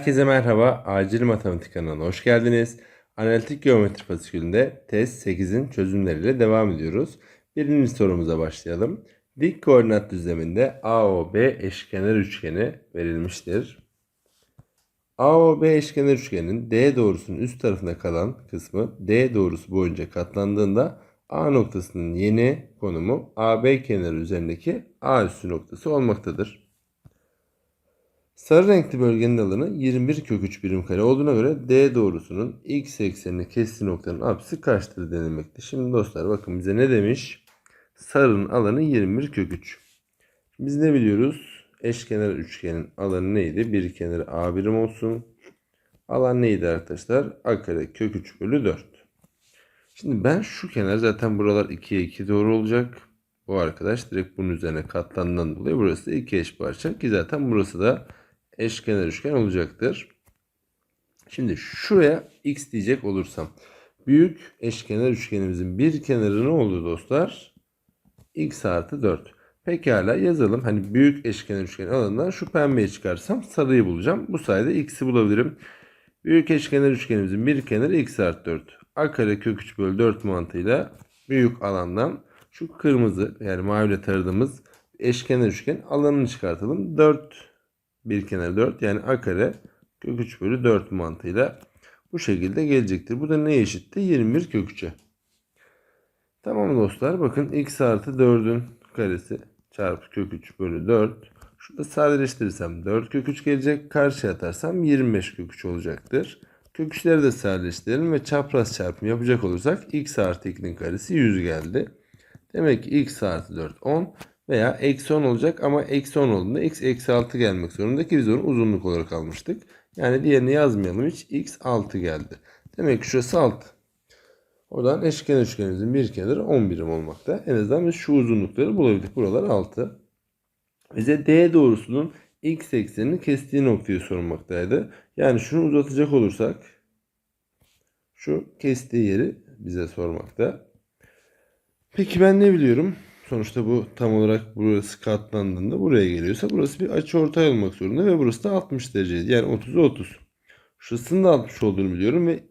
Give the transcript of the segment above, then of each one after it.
Herkese merhaba. Acil Matematik kanalına hoş geldiniz. Analitik geometri fasikülünde test 8'in çözümleriyle devam ediyoruz. Birinci sorumuza başlayalım. Dik koordinat düzleminde AOB eşkenar üçgeni verilmiştir. AOB eşkenar üçgenin D doğrusunun üst tarafında kalan kısmı D doğrusu boyunca katlandığında A noktasının yeni konumu AB kenarı üzerindeki A üssü noktası olmaktadır. Sarı renkli bölgenin alanı 21 kök 3 birim kare olduğuna göre D doğrusunun x eksenini kestiği noktanın apsisi kaçtır denilmekte. Şimdi dostlar bakın bize ne demiş? Sarının alanı 21 kök 3. Biz ne biliyoruz? Eşkenar üçgenin alanı neydi? Bir kenarı A birim olsun. Alan neydi arkadaşlar? A kare kök 3 bölü 4. Şimdi ben şu kenar zaten buralar 2'ye 2 doğru olacak. Bu arkadaş direkt bunun üzerine katlandığından dolayı burası da 2 eş parça ki zaten burası da eşkenar üçgen olacaktır. Şimdi şuraya x diyecek olursam büyük eşkenar üçgenimizin bir kenarı ne oldu dostlar? x artı 4. Pekala yazalım. Hani büyük eşkenar üçgen alanından şu pembeyi çıkarsam sarıyı bulacağım. Bu sayede x'i bulabilirim. Büyük eşkenar üçgenimizin bir kenarı x artı 4. A kare kök 3 bölü 4 mantığıyla büyük alandan şu kırmızı yani maviyle taradığımız eşkenar üçgen alanını çıkartalım. 4 bir kenar 4 yani a kare kök 3 bölü 4 mantığıyla bu şekilde gelecektir. Bu da ne eşitti? 21 kök 3'e. Tamam dostlar bakın x artı 4'ün karesi çarpı kök 3 bölü 4. Şurada sadeleştirirsem 4 kök 3 gelecek. Karşıya atarsam 25 kök 3 olacaktır. Kök 3'leri de sadeleştirelim ve çapraz çarpım yapacak olursak x artı 2'nin karesi 100 geldi. Demek ki x artı 4 10 veya eksi 10 olacak ama eksi 10 olduğunda x eksi 6 gelmek zorunda ki biz onu uzunluk olarak almıştık. Yani diğerini yazmayalım hiç x 6 geldi. Demek ki şurası 6. Oradan eşkenar üçgenimizin bir kenarı 10 birim olmakta. En azından biz şu uzunlukları bulabildik. Buralar 6. Bize D doğrusunun x eksenini kestiği noktayı sorulmaktaydı. Yani şunu uzatacak olursak şu kestiği yeri bize sormakta. Peki ben ne biliyorum? Sonuçta bu tam olarak burası katlandığında buraya geliyorsa burası bir açı ortay olmak zorunda ve burası da 60 dereceydi. Yani 30'a 30. Şurasının da 60 olduğunu biliyorum ve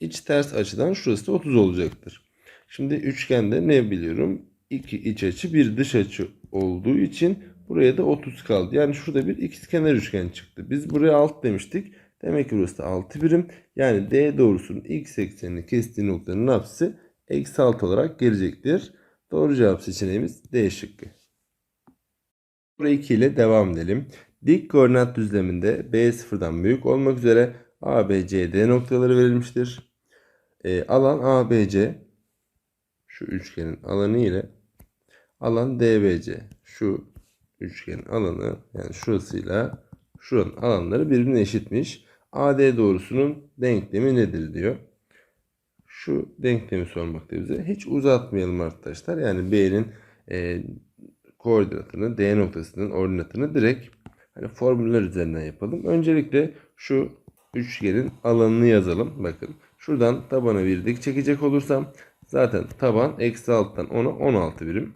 iç ters açıdan şurası da 30 olacaktır. Şimdi üçgende ne biliyorum? İki iç açı bir dış açı olduğu için buraya da 30 kaldı. Yani şurada bir ikizkenar üçgen çıktı. Biz buraya 6 demiştik. Demek ki burası da 6 birim. Yani D doğrusunun x eksenini kestiği noktanın apsisi eksi 6 olarak gelecektir. Doğru cevap seçeneğimiz D şıkkı. Soru 2 ile devam edelim. Dik koordinat düzleminde B sıfırdan büyük olmak üzere ABCD noktaları verilmiştir. E, alan ABC şu üçgenin alanı ile alan DBC şu üçgenin alanı yani şurasıyla şuranın alanları birbirine eşitmiş. AD doğrusunun denklemi nedir diyor şu denklemi sormakta bize. Hiç uzatmayalım arkadaşlar. Yani B'nin e, koordinatını, D noktasının ordinatını direkt hani formüller üzerinden yapalım. Öncelikle şu üçgenin alanını yazalım. Bakın şuradan tabana bir dik çekecek olursam zaten taban eksi alttan 10'a 16 birim.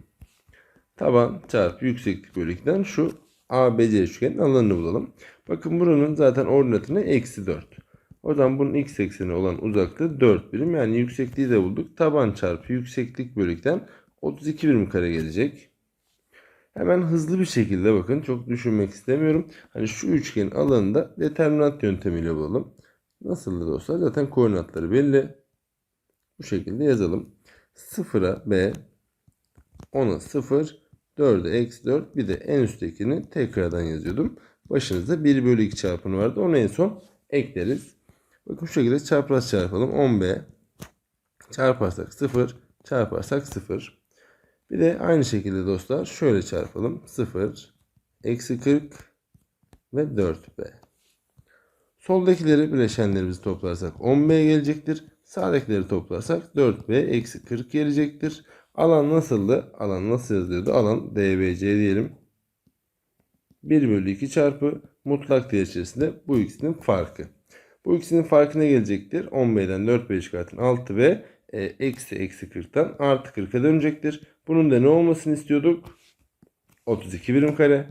Taban çarpı yükseklik bölü 2'den şu ABC üçgenin alanını bulalım. Bakın buranın zaten ordinatını eksi 4. O zaman bunun x ekseni olan uzaklığı 4 birim. Yani yüksekliği de bulduk. Taban çarpı yükseklik bölükten 32 birim kare gelecek. Hemen hızlı bir şekilde bakın. Çok düşünmek istemiyorum. Hani şu üçgenin alanında determinant yöntemiyle bulalım. Nasıldı dostlar? Zaten koordinatları belli. Bu şekilde yazalım. 0'a b 10'a 0 4'e eksi 4 bir de en üsttekini tekrardan yazıyordum. Başınızda 1 bölü 2 çarpımı vardı. Onu en son ekleriz. Bakın şu şekilde çapraz çarpalım. 10b çarparsak 0 çarparsak 0. Bir de aynı şekilde dostlar şöyle çarpalım. 0 eksi 40 ve 4b. Soldakileri bileşenlerimizi toplarsak 10b gelecektir. Sağdakileri toplarsak 4b eksi 40 gelecektir. Alan nasıldı? Alan nasıl yazılıyordu? Alan dbc diyelim. 1 bölü 2 çarpı mutlak değer içerisinde bu ikisinin farkı. Bu ikisinin farkına gelecektir. 10b'den 4b çıkartın 6b e, eksi eksi 40'tan artı 40'a dönecektir. Bunun da ne olmasını istiyorduk? 32 birim kare.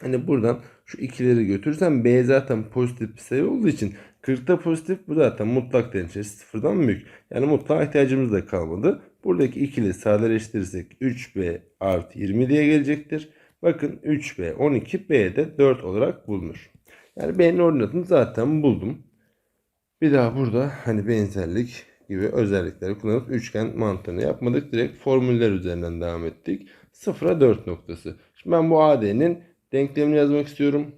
Hani buradan şu ikileri götürürsem B zaten pozitif bir sayı olduğu için 40'ta pozitif bu zaten mutlak derecesi sıfırdan büyük. Yani mutlağa ihtiyacımız da kalmadı. Buradaki ikili sadeleştirirsek 3B artı 20 diye gelecektir. Bakın 3B 12 B de 4 olarak bulunur. Yani B'nin ordinatını zaten buldum. Bir daha burada hani benzerlik gibi özellikleri kullanıp üçgen mantığını yapmadık. Direkt formüller üzerinden devam ettik. 0'a 4 noktası. Şimdi ben bu AD'nin denklemini yazmak istiyorum.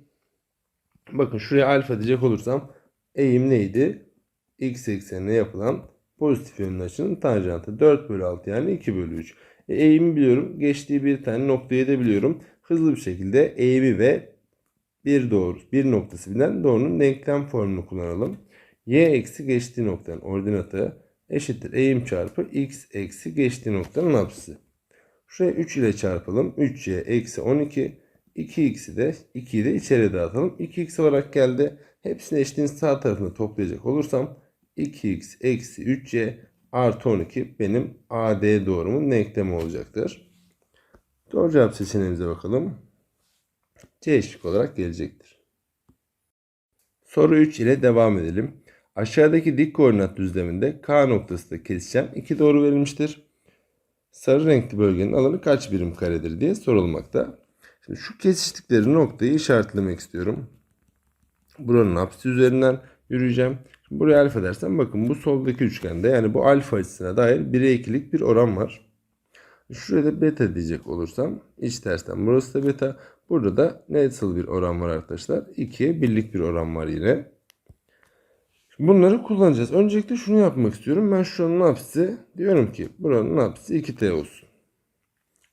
Bakın şuraya alfa diyecek olursam eğim neydi? X eksenine yapılan pozitif yönlü açının tanjantı. 4 bölü 6 yani 2 bölü 3. E, eğimi biliyorum. Geçtiği bir tane noktayı da biliyorum. Hızlı bir şekilde eğimi ve bir doğru, bir noktası bilen doğrunun denklem formunu kullanalım. Y eksi geçtiği noktanın ordinatı eşittir eğim çarpı x eksi geçtiği noktanın apsisi. Şuraya 3 ile çarpalım. 3y eksi 12. 2x'i de 2'yi de içeri dağıtalım. 2x olarak geldi. Hepsini eşitliğin sağ tarafına toplayacak olursam 2x eksi 3y artı 12 benim AD doğrumun denklemi olacaktır. Doğru cevap seçeneğimize bakalım. C şık olarak gelecektir. Soru 3 ile devam edelim. Aşağıdaki dik koordinat düzleminde K noktası da kesişen iki doğru verilmiştir. Sarı renkli bölgenin alanı kaç birim karedir diye sorulmakta. Şimdi şu kesiştikleri noktayı işaretlemek istiyorum. Buranın apsisi üzerinden yürüyeceğim. Şimdi buraya alfa dersem bakın bu soldaki üçgende yani bu alfa açısına dair 1'e 2'lik bir oran var. Şuraya da beta diyecek olursam iç tersten burası da beta. Burada da nasıl bir oran var arkadaşlar? 2'ye 1'lik bir oran var yine. Bunları kullanacağız. Öncelikle şunu yapmak istiyorum. Ben şuranın apsisi diyorum ki buranın apsisi 2t olsun.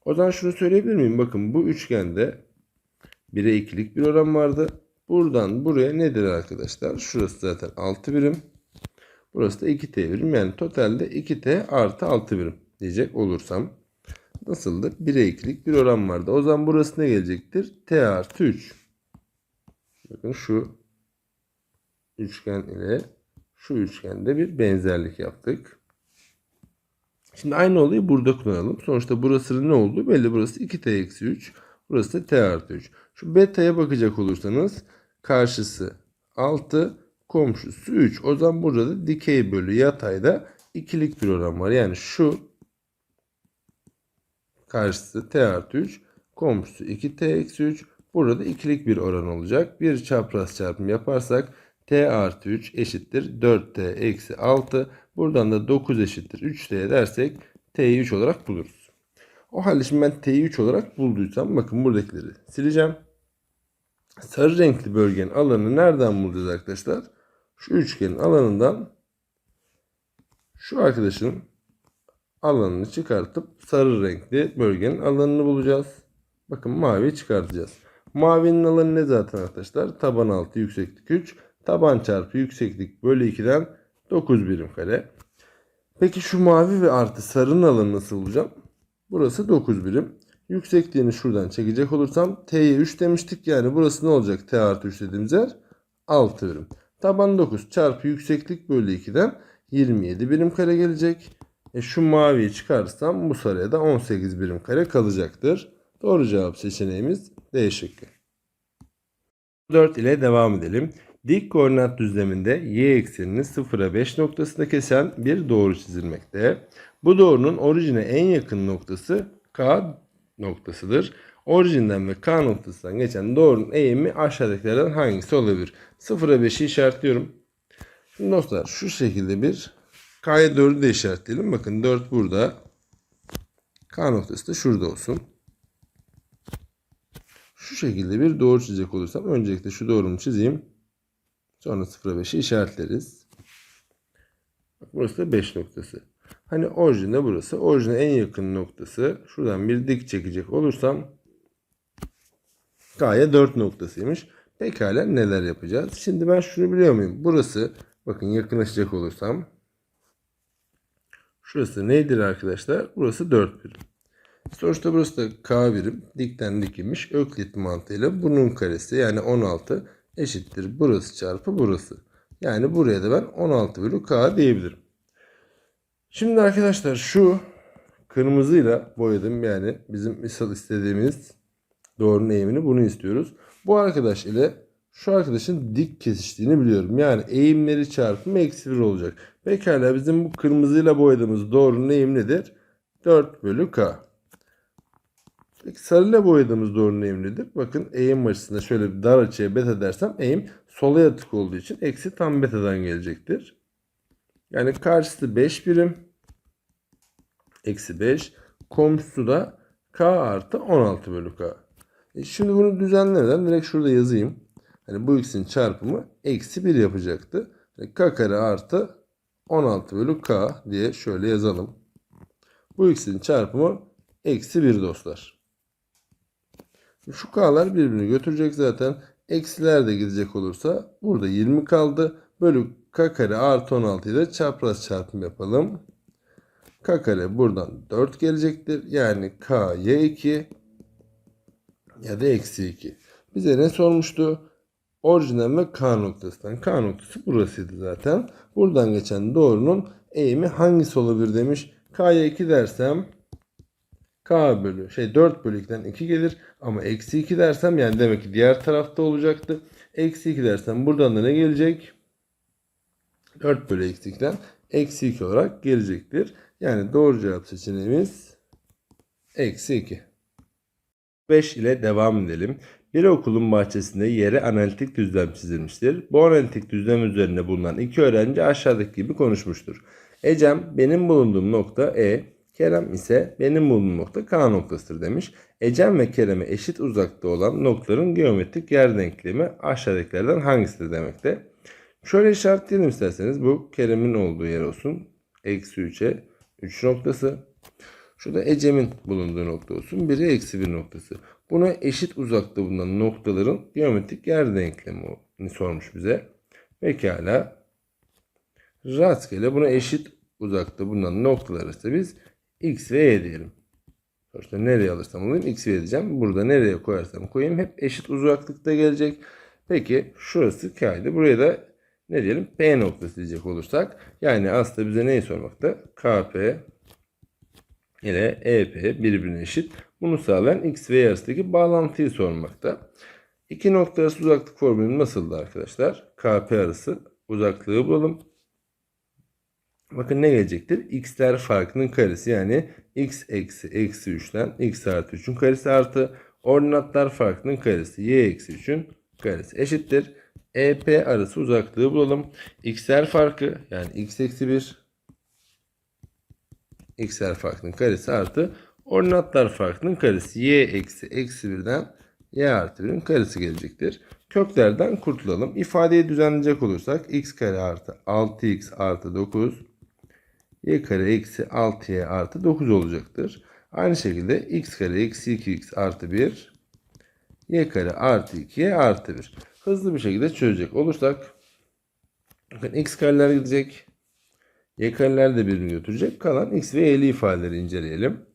O zaman şunu söyleyebilir miyim? Bakın bu üçgende 1'e 2'lik bir oran vardı. Buradan buraya nedir arkadaşlar? Şurası zaten 6 birim. Burası da 2t birim. Yani totalde 2t artı 6 birim diyecek olursam. Nasıldı? 1'e 2'lik bir oran vardı. O zaman burası ne gelecektir? t artı 3. Bakın şu üçgen ile şu üçgende bir benzerlik yaptık. Şimdi aynı olayı burada kullanalım. Sonuçta burası ne oldu? Belli burası 2t eksi 3. Burası da t artı 3. Şu beta'ya bakacak olursanız karşısı 6 komşusu 3. O zaman burada da dikey bölü yatayda ikilik bir oran var. Yani şu karşısı t artı 3 komşusu 2t eksi 3. Burada ikilik bir oran olacak. Bir çapraz çarpım yaparsak t artı 3 eşittir 4t eksi 6. Buradan da 9 eşittir 3t dersek t'yi 3 olarak buluruz. O halde şimdi ben t'yi 3 olarak bulduysam bakın buradakileri sileceğim. Sarı renkli bölgenin alanını nereden bulacağız arkadaşlar? Şu üçgenin alanından şu arkadaşın alanını çıkartıp sarı renkli bölgenin alanını bulacağız. Bakın mavi çıkartacağız. Mavinin alanı ne zaten arkadaşlar? Taban altı yükseklik 3. Taban çarpı yükseklik bölü 2'den 9 birim kare. Peki şu mavi ve artı sarının alanı nasıl bulacağım? Burası 9 birim. Yüksekliğini şuradan çekecek olursam t'ye 3 demiştik. Yani burası ne olacak? t artı 3 dediğimiz yer 6 birim. Taban 9 çarpı yükseklik bölü 2'den 27 birim kare gelecek. E şu maviyi çıkarsam bu sarıya da 18 birim kare kalacaktır. Doğru cevap seçeneğimiz D şıkkı. 4 ile devam edelim. Dik koordinat düzleminde y eksenini 0'a 5 noktasında kesen bir doğru çizilmekte. Bu doğrunun orijine en yakın noktası K noktasıdır. Orijinden ve K noktasından geçen doğrunun eğimi aşağıdakilerden hangisi olabilir? 0'a 5'i işaretliyorum. Şimdi dostlar şu şekilde bir K'ya 4'ü de işaretleyelim. Bakın 4 burada. K noktası da şurada olsun. Şu şekilde bir doğru çizecek olursam öncelikle şu doğrumu çizeyim. Sonra 0'a 5'i işaretleriz. Bak burası da 5 noktası. Hani orijinde burası. Orijine en yakın noktası. Şuradan bir dik çekecek olursam K'ya 4 noktasıymış. Pekala neler yapacağız? Şimdi ben şunu biliyor muyum? Burası bakın yakınlaşacak olursam şurası nedir arkadaşlar? Burası 4 birim. Sonuçta burası da K birim. Dikten dikilmiş. Öklit mantığıyla bunun karesi yani 16 eşittir burası çarpı burası. Yani buraya da ben 16 bölü K diyebilirim. Şimdi arkadaşlar şu kırmızıyla boyadım yani bizim misal istediğimiz Doğrunun eğimini bunu istiyoruz. Bu arkadaş ile şu arkadaşın dik kesiştiğini biliyorum. Yani eğimleri çarpımı eksi 1 olacak. Pekala bizim bu kırmızıyla boyadığımız doğrunun eğimi nedir? 4 bölü k. Peki sarıyla boyadığımız doğrunun eğimi nedir? Bakın eğim açısında şöyle bir dar açıya beta dersem eğim sola yatık olduğu için eksi tam betadan gelecektir. Yani karşısı 5 birim. Eksi 5. Komşusu da k artı 16 bölü k. E şimdi bunu düzenlemeden direkt şurada yazayım. Hani bu ikisinin çarpımı eksi 1 yapacaktı. Yani k kare artı 16 bölü k diye şöyle yazalım. Bu ikisinin çarpımı eksi 1 dostlar. Şu k'lar birbirini götürecek zaten. Eksiler de gidecek olursa burada 20 kaldı. Bölü k kare artı 16'yı da çapraz çarpım yapalım. k kare buradan 4 gelecektir. Yani k y 2 ya da eksi 2. Bize ne sormuştu? Orijinden ve K noktasından. K noktası burasıydı zaten. Buradan geçen doğrunun eğimi hangisi olabilir demiş. K'ya 2 dersem K bölü şey 4 bölü 2'den 2 gelir. Ama eksi 2 dersem yani demek ki diğer tarafta olacaktı. Eksi 2 dersem buradan da ne gelecek? 4 bölü eksi 2'den eksi 2 olarak gelecektir. Yani doğru cevap seçeneğimiz eksi 2. 5 ile devam edelim. Bir okulun bahçesinde yere analitik düzlem çizilmiştir. Bu analitik düzlem üzerinde bulunan iki öğrenci aşağıdaki gibi konuşmuştur. Ecem benim bulunduğum nokta E, Kerem ise benim bulunduğum nokta K noktasıdır demiş. Ecem ve Kerem'e eşit uzakta olan noktaların geometrik yer denklemi aşağıdakilerden hangisidir demekte. Şöyle işaretleyelim isterseniz bu Kerem'in olduğu yer olsun. Eksi 3'e 3 noktası. Şurada Ecem'in bulunduğu nokta olsun. Biri eksi 1 noktası. Buna eşit bulunan noktaların geometrik yer denklemini sormuş bize. Pekala. Rastgele buna eşit uzakta bulunan noktalar ise biz x ve y diyelim. Sonuçta nereye alırsam alayım x ve y diyeceğim. Burada nereye koyarsam koyayım hep eşit uzaklıkta gelecek. Peki şurası k'ydı. Buraya da ne diyelim? P noktası diyecek olursak. Yani aslında bize neyi sormakta? KP ile EP birbirine eşit. Bunu sağlayan x ve y arasındaki bağlantıyı sormakta. İki nokta arası uzaklık formülü nasıldı arkadaşlar? KP arası uzaklığı bulalım. Bakın ne gelecektir? X'ler farkının karesi yani x eksi eksi 3'ten x artı 3'ün karesi artı ordinatlar farkının karesi y eksi 3'ün karesi eşittir. EP arası uzaklığı bulalım. X'ler farkı yani x eksi 1 x'ler farkının karesi artı ordinatlar farkının karesi y eksi eksi 1'den y artı 1'in karesi gelecektir. Köklerden kurtulalım. İfadeyi düzenleyecek olursak x kare artı 6x artı 9 y kare eksi 6y artı 9 olacaktır. Aynı şekilde x kare eksi 2x artı 1 y kare artı 2y artı 1. Hızlı bir şekilde çözecek olursak bakın x kareler gidecek. Y kareler de birbirini götürecek. Kalan x ve y'li ifadeleri inceleyelim.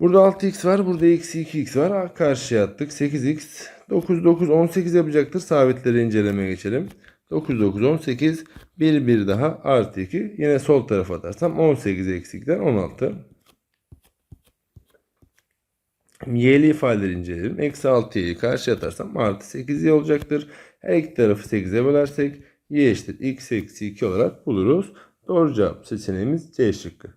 Burada 6x var. Burada eksi 2x var. Karşıya attık. 8x. 9, 9, 18 yapacaktır. Sabitleri incelemeye geçelim. 9, 9, 18. 1, 1 daha artı 2. Yine sol tarafa atarsam 18 eksi 2'den 16. Y'li ifadeleri inceleyelim. Eksi 6y'yi karşıya atarsam artı 8y olacaktır. Her iki tarafı 8'e bölersek y eşittir x eksi 2 olarak buluruz. Doğru cevap seçeneğimiz C şıkkı.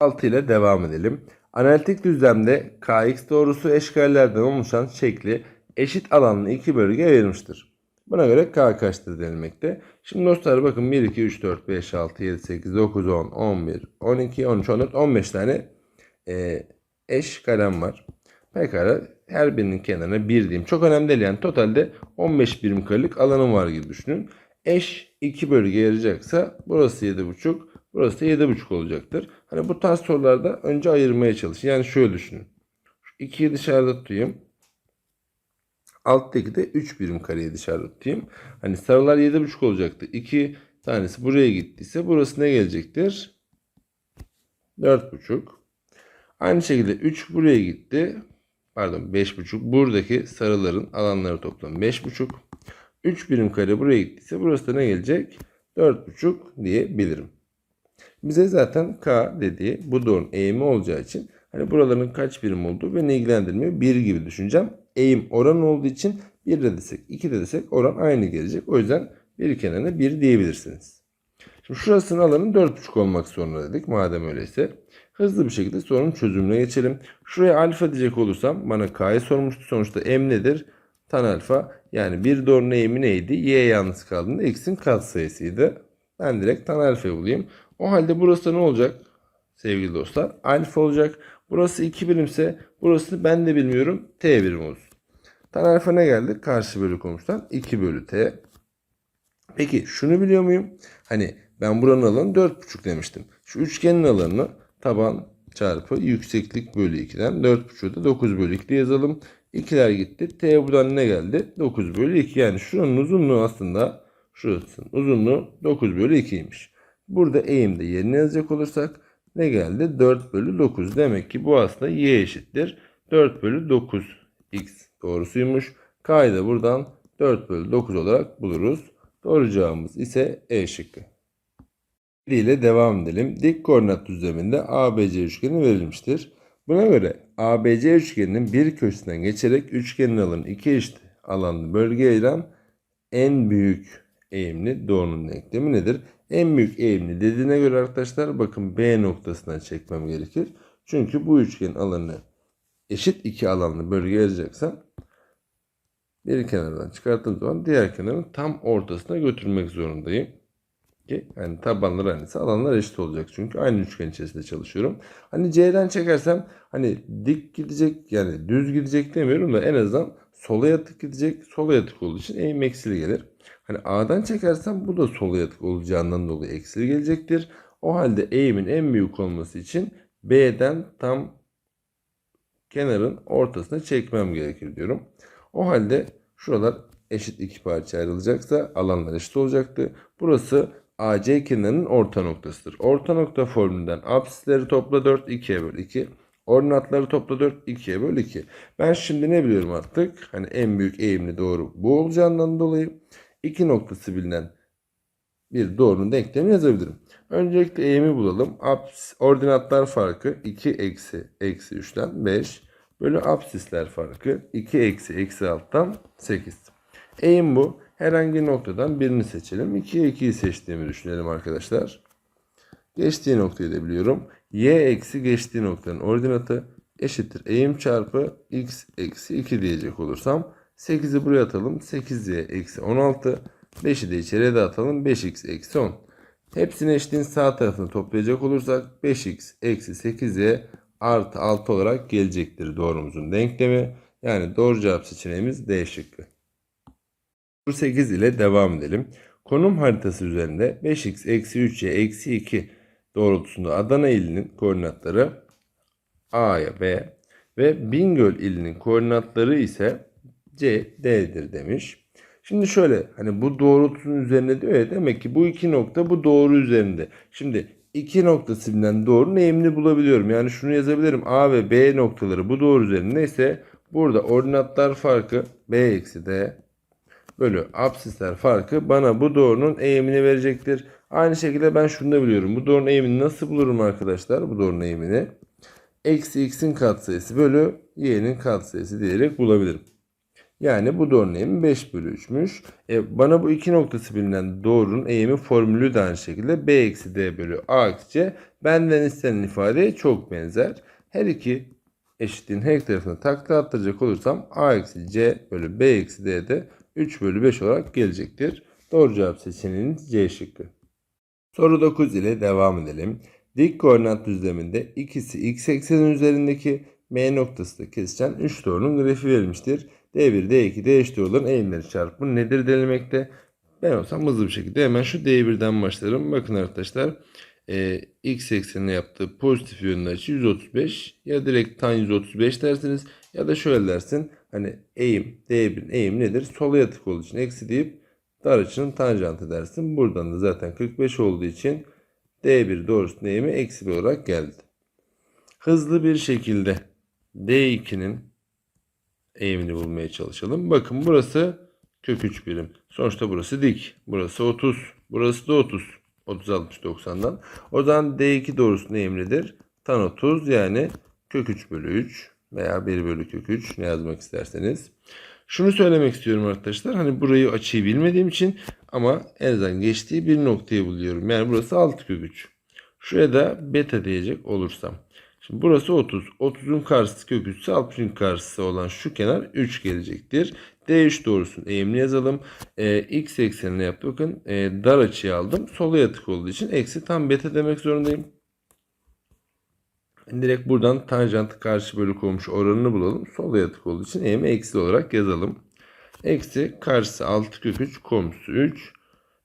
6 ile devam edelim. Analitik düzlemde kx doğrusu eşkallerden oluşan şekli eşit alanlı iki bölge ayırmıştır. Buna göre k kaçtır denilmekte. Şimdi dostlar bakın 1, 2, 3, 4, 5, 6, 7, 8, 9, 10, 11, 12, 13, 14, 15 tane e, eş kalem var. Pekala her birinin kenarına bir diyeyim. Çok önemli değil yani totalde 15 birim karelik alanım var gibi düşünün. Eş iki bölge yarayacaksa burası 7,5 burası 7,5 olacaktır. Hani bu tarz sorularda önce ayırmaya çalışın. Yani şöyle düşünün. Şu 2'yi dışarıda tutayım. Alttaki de 3 birim kareyi dışarıda tutayım. Hani sarılar 7,5 olacaktı. 2 tanesi buraya gittiyse burası ne gelecektir? 4,5. Aynı şekilde 3 buraya gitti. Pardon 5,5. Buradaki sarıların alanları toplam 5,5. 3 birim kare buraya gittiyse burası da ne gelecek? 4,5 diyebilirim. Bize zaten K dediği bu doğrunun eğimi olacağı için Hani buraların kaç birim olduğu beni ilgilendirmiyor. 1 gibi düşüneceğim. Eğim oran olduğu için 1 de desek 2 de desek oran aynı gelecek. O yüzden bir kenarına 1 diyebilirsiniz. Şimdi şurasının alanı 4,5 olmak zorunda dedik madem öyleyse. Hızlı bir şekilde sorunun çözümüne geçelim. Şuraya alfa diyecek olursam bana k'yı sormuştu. Sonuçta m nedir? Tan alfa. Yani bir doğrunun eğimi neydi? Y yalnız kaldığında x'in katsayısıydı. Ben direkt tan alfayı bulayım. O halde burası ne olacak? Sevgili dostlar. Alfa olacak. Burası 2 birimse burası ben de bilmiyorum. T birim olsun. Tan alfa ne geldi? Karşı bölü komşudan 2 bölü T. Peki şunu biliyor muyum? Hani ben buranın alanı 4,5 demiştim. Şu üçgenin alanını taban çarpı yükseklik bölü 2'den 4,5'u da 9 bölü 2 yazalım. 2'ler gitti. T buradan ne geldi? 9 bölü 2. Yani şuranın uzunluğu aslında şurasının uzunluğu 9 bölü 2'ymiş. Burada eğimde yerine yazacak olursak ne geldi? 4 bölü 9. Demek ki bu aslında y eşittir. 4 bölü 9 x doğrusuymuş. K'yı da buradan 4 bölü 9 olarak buluruz. Doğru cevabımız ise E şıkkı. İle devam edelim. Dik koordinat düzleminde ABC üçgeni verilmiştir. Buna göre ABC üçgeninin bir köşesinden geçerek üçgenin alanı iki eşit alanlı bölgeye ayıran en büyük eğimli doğrunun denklemi nedir? En büyük eğimli dediğine göre arkadaşlar bakın B noktasından çekmem gerekir. Çünkü bu üçgenin alanı eşit iki alanlı bölgeye ayıracaksam bir kenardan çıkarttığım zaman diğer kenarın tam ortasına götürmek zorundayım. Ki yani tabanlar aynısı alanlar eşit olacak. Çünkü aynı üçgen içerisinde çalışıyorum. Hani C'den çekersem hani dik gidecek yani düz gidecek demiyorum da en azından sola yatık gidecek. Sola yatık olduğu için eğim eksili gelir. Hani A'dan çekersem bu da sola yatık olacağından dolayı eksili gelecektir. O halde eğimin en büyük olması için B'den tam kenarın ortasına çekmem gerekir diyorum. O halde şuralar eşit iki parça ayrılacaksa alanlar eşit olacaktı. Burası AC kenarının orta noktasıdır. Orta nokta formülünden absisleri topla 4 2'ye böl 2. Ordinatları topla 4 2'ye böl 2. Ben şimdi ne biliyorum artık? Hani en büyük eğimli doğru bu olacağından dolayı iki noktası bilinen bir doğrunun denklemini yazabilirim. Öncelikle eğimi bulalım. Abs, ordinatlar farkı 2 eksi eksi 3'ten 5 bölü absisler farkı 2 eksi eksi 6'dan 8. Eğim bu. Herhangi noktadan birini seçelim. 2'ye 2'yi seçtiğimi düşünelim arkadaşlar. Geçtiği noktayı da biliyorum. Y eksi geçtiği noktanın ordinatı eşittir. Eğim çarpı x eksi 2 diyecek olursam 8'i buraya atalım. 8y eksi 16. 5'i de içeriye de atalım. 5x eksi 10. Hepsini eşitliğin sağ tarafını toplayacak olursak 5x eksi 8y artı 6 olarak gelecektir doğrumuzun denklemi. Yani doğru cevap seçeneğimiz D şıkkı. Soru 8 ile devam edelim. Konum haritası üzerinde 5x eksi 3y eksi 2 doğrultusunda Adana ilinin koordinatları A'ya B ve Bingöl ilinin koordinatları ise C, D'dir demiş. Şimdi şöyle hani bu doğrultusunun üzerinde diyor ya demek ki bu iki nokta bu doğru üzerinde. Şimdi iki noktası bilinen doğrunun eğimini bulabiliyorum. Yani şunu yazabilirim A ve B noktaları bu doğru üzerinde ise burada ordinatlar farkı B eksi D bölü absisler farkı bana bu doğrunun eğimini verecektir. Aynı şekilde ben şunu da biliyorum. Bu doğrunun eğimini nasıl bulurum arkadaşlar? Bu doğrunun eğimini eksi x'in katsayısı bölü y'nin katsayısı diyerek bulabilirim. Yani bu doğrunun eğimi 5 bölü 3'müş. E, bana bu iki noktası bilinen doğrunun eğimi formülü de aynı şekilde b eksi d bölü a eksi c. Benden istenen ifadeye çok benzer. Her iki eşitliğin her iki tarafına takla attıracak olursam a eksi c bölü b eksi d de 3 bölü 5 olarak gelecektir. Doğru cevap seçeneğiniz C şıkkı. Soru 9 ile devam edelim. Dik koordinat düzleminde ikisi x eksenin üzerindeki M noktası da kesişen 3 doğrunun grafiği verilmiştir. D1, D2, D eşit doğruların eğimleri çarpımı nedir denilmekte. Ben olsam hızlı bir şekilde hemen şu D1'den başlarım. Bakın arkadaşlar e, x eksenine yaptığı pozitif yönlü açı 135 ya direkt tan 135 dersiniz ya da şöyle dersin hani eğim D1'in eğim nedir? Sola yatık olduğu için eksi deyip dar açının tanjantı dersin. Buradan da zaten 45 olduğu için D1 doğrusunun eğimi eksi bir olarak geldi. Hızlı bir şekilde D2'nin eğimini bulmaya çalışalım. Bakın burası kök 3 birim. Sonuçta burası dik. Burası 30. Burası da 30. 30 60 90'dan. O zaman D2 doğrusunun eğimlidir. Tan 30 yani kök 3 bölü 3 veya 1 bölü kök 3 ne yazmak isterseniz. Şunu söylemek istiyorum arkadaşlar. Hani burayı açıyı bilmediğim için ama en azından geçtiği bir noktayı buluyorum. Yani burası 6 kök 3. Şuraya da beta diyecek olursam. Şimdi burası 30. 30'un karşısı kök 3 ise 60'ın karşısı olan şu kenar 3 gelecektir. D3 doğrusunun eğimini yazalım. Ee, x eksenine yaptı. Bakın e, dar açıyı aldım. Sola yatık olduğu için eksi tam beta demek zorundayım. Direkt buradan tanjant karşı bölü komşu oranını bulalım. Sola yatık olduğu için eğimi eksi olarak yazalım. Eksi karşısı 6 kök 3 komşusu 3.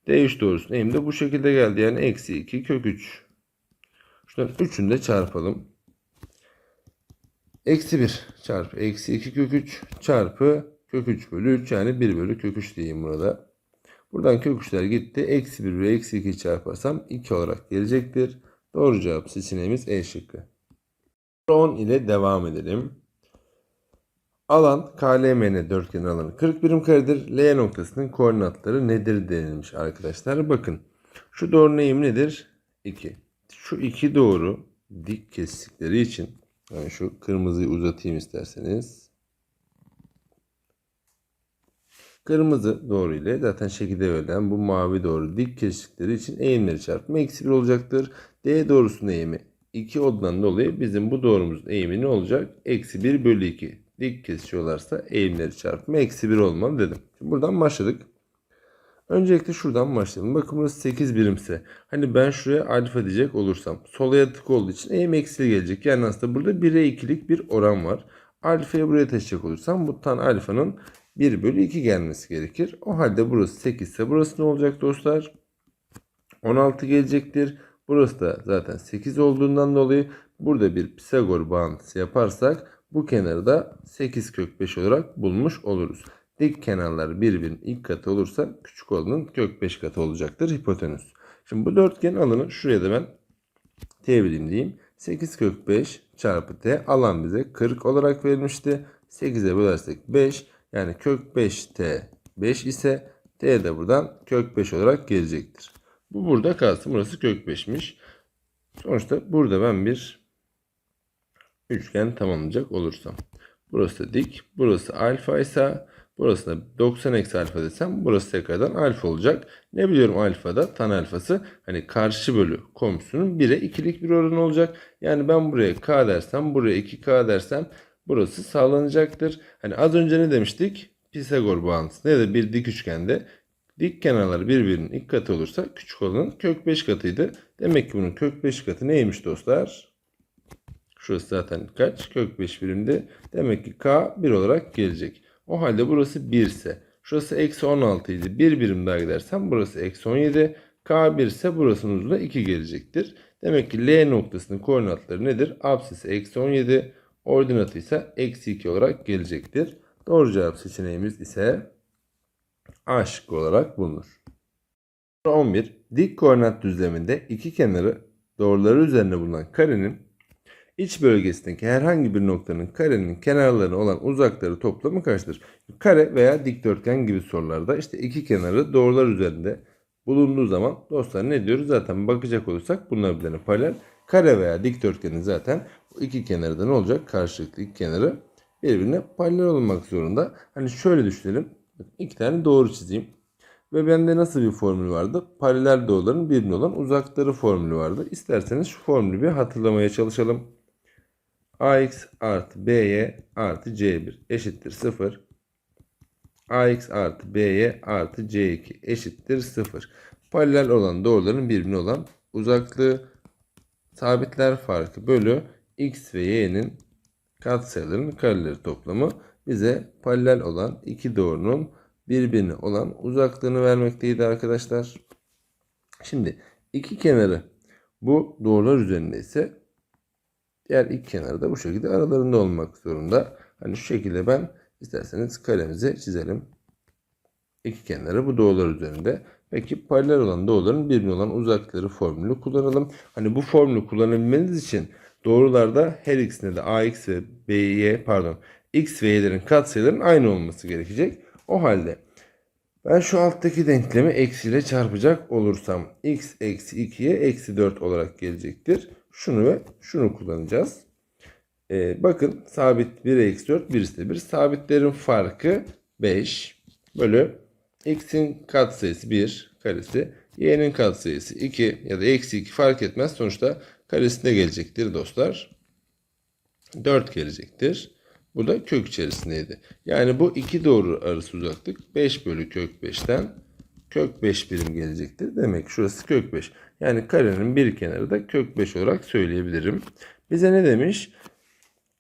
D3 doğrusunun eğimi de bu şekilde geldi. Yani eksi 2 kök 3. Şuradan 3'ünü de çarpalım. Eksi 1 çarpı eksi 2 kök 3 çarpı kök 3 bölü 3 yani 1 bölü kök 3 diyeyim burada. Buradan kök 3'ler gitti. Eksi 1 ve eksi 2 çarparsam 2 olarak gelecektir. Doğru cevap seçeneğimiz E şıkkı. 10 ile devam edelim. Alan KLMN dörtgen alanı 40 birim karedir. L noktasının koordinatları nedir denilmiş arkadaşlar. Bakın şu doğru neyim nedir? 2. Şu iki doğru dik kestikleri için yani şu kırmızıyı uzatayım isterseniz. Kırmızı doğru ile zaten şekilde verilen bu mavi doğru dik kestikleri için eğimleri çarpımı eksi 1 olacaktır. D doğrusunun eğimi 2 olduğundan dolayı bizim bu doğrumuzun eğimi ne olacak? Eksi 1 bölü 2. Dik kesiyorlarsa eğimleri çarpımı eksi 1 olmalı dedim. Şimdi buradan başladık. Öncelikle şuradan başlayalım. Bakın burası 8 birimse. Hani ben şuraya alfa diyecek olursam. Sola yatık olduğu için eğim eksili gelecek. Yani aslında burada 1'e 2'lik bir oran var. Alfayı buraya taşıyacak olursam bu tan alfanın 1 bölü 2 gelmesi gerekir. O halde burası 8 ise burası ne olacak dostlar? 16 gelecektir. Burası da zaten 8 olduğundan dolayı burada bir Pisagor bağıntısı yaparsak bu kenarı da 8 kök 5 olarak bulmuş oluruz. Dik kenarlar birbirinin ilk katı olursa küçük olanın kök 5 katı olacaktır hipotenüs. Şimdi bu dörtgen alanı şuraya da ben t birim diyeyim. 8 kök 5 çarpı t alan bize 40 olarak verilmişti. 8'e bölersek 5 yani kök 5 t 5 ise t de buradan kök 5 olarak gelecektir. Bu burada kalsın. Burası kök 5'miş. Sonuçta burada ben bir üçgen tamamlayacak olursam. Burası dik. Burası alfa ise burası da 90 eksi alfa desem burası tekrardan alfa olacak. Ne biliyorum alfada tan alfası hani karşı bölü komşusunun 1'e 2'lik bir oranı olacak. Yani ben buraya k dersem buraya 2k dersem burası sağlanacaktır. Hani az önce ne demiştik? Pisagor bağıntısı ya da bir dik üçgende dik kenarları birbirinin ilk katı olursa küçük olanın kök 5 katıydı. Demek ki bunun kök 5 katı neymiş dostlar? Şurası zaten kaç? Kök 5 birimdi. Demek ki k 1 olarak gelecek. O halde burası 1 ise şurası eksi 16 idi. 1 birim daha gidersem burası eksi 17. K 1 ise burasının uzunluğu 2 gelecektir. Demek ki L noktasının koordinatları nedir? Apsisi eksi 17. Ordinatı ise eksi 2 olarak gelecektir. Doğru cevap seçeneğimiz ise A şıkkı olarak bulunur. 11. Dik koordinat düzleminde iki kenarı doğruları üzerine bulunan karenin iç bölgesindeki herhangi bir noktanın karenin kenarlarına olan uzakları toplamı kaçtır? Kare veya dikdörtgen gibi sorularda işte iki kenarı doğrular üzerinde bulunduğu zaman dostlar ne diyoruz? Zaten bakacak olursak bunlar birbirine paralel. Kare veya dikdörtgenin zaten iki kenarı da ne olacak? Karşılıklı iki kenarı birbirine paralel olmak zorunda. Hani şöyle düşünelim. İki tane doğru çizeyim. Ve bende nasıl bir formül vardı? Paralel doğruların birbirine olan uzakları formülü vardı. İsterseniz şu formülü bir hatırlamaya çalışalım. ax artı by artı c1 eşittir 0. ax artı by artı c2 eşittir 0. Paralel olan doğruların birbirine olan uzaklığı sabitler farkı bölü x ve y'nin katsayılarının kareleri toplamı bize paralel olan iki doğrunun birbirine olan uzaklığını vermekteydi arkadaşlar. Şimdi iki kenarı bu doğrular üzerinde ise diğer iki kenarı da bu şekilde aralarında olmak zorunda. Hani şu şekilde ben isterseniz karemizi çizelim. İki kenarı bu doğrular üzerinde. Peki paralel olan doğruların birbirine olan uzaklıkları formülü kullanalım. Hani bu formülü kullanabilmeniz için doğrularda her ikisinde de ax ve by pardon x ve y'lerin katsayılarının aynı olması gerekecek. O halde ben şu alttaki denklemi eksiyle çarpacak olursam x eksi 2'ye eksi 4 olarak gelecektir. Şunu ve şunu kullanacağız. Ee, bakın sabit 1 eksi 4 birisi de 1. Sabitlerin farkı 5 bölü x'in katsayısı 1 karesi y'nin katsayısı 2 ya da eksi 2 fark etmez. Sonuçta karesinde gelecektir dostlar. 4 gelecektir. Bu da kök içerisindeydi. Yani bu iki doğru arası uzaklık 5 bölü kök 5'ten kök 5 birim gelecektir. Demek şurası kök 5. Yani karenin bir kenarı da kök 5 olarak söyleyebilirim. Bize ne demiş?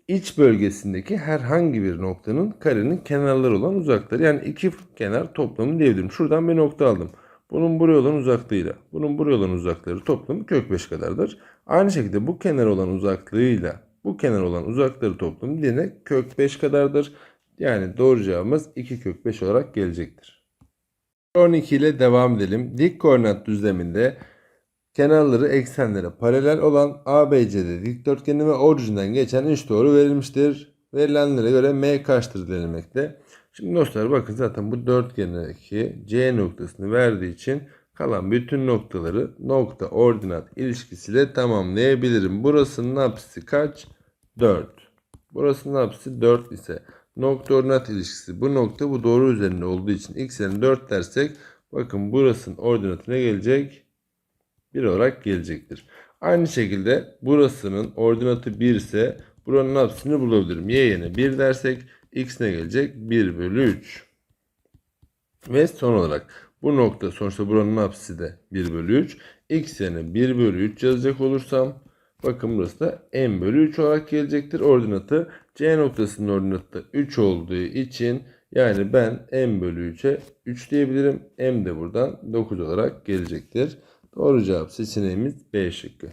İç bölgesindeki herhangi bir noktanın karenin kenarları olan uzakları. Yani iki kenar toplamı diyebilirim. Şuradan bir nokta aldım. Bunun buraya olan uzaklığıyla, bunun buraya olan uzakları toplamı kök 5 kadardır. Aynı şekilde bu kenar olan uzaklığıyla bu kenar olan uzakları toplamı yine kök 5 kadardır. Yani doğru cevabımız 2 kök 5 olarak gelecektir. 12 ile devam edelim. Dik koordinat düzleminde kenarları eksenlere paralel olan ABCD dikdörtgeni ve orijinden geçen üç doğru verilmiştir. Verilenlere göre M kaçtır denilmekte. Şimdi dostlar bakın zaten bu dörtgendeki C noktasını verdiği için kalan bütün noktaları nokta ordinat ilişkisiyle tamamlayabilirim. Burasının apsisi kaç? 4. Burasının apsisi 4 ise nokta ordinat ilişkisi bu nokta bu doğru üzerinde olduğu için x yerine 4 dersek bakın burasının ordinatı ne gelecek? 1 olarak gelecektir. Aynı şekilde burasının ordinatı 1 ise buranın apsisini bulabilirim. Y yerine 1 dersek x ne gelecek? 1 bölü 3. Ve son olarak bu nokta sonuçta buranın apsisi de 1 bölü 3. X yerine 1 bölü 3 yazacak olursam bakın burası da m bölü 3 olarak gelecektir. Ordinatı C noktasının ordinatı da 3 olduğu için yani ben m bölü 3'e 3 diyebilirim. M de buradan 9 olarak gelecektir. Doğru cevap seçeneğimiz B şıkkı.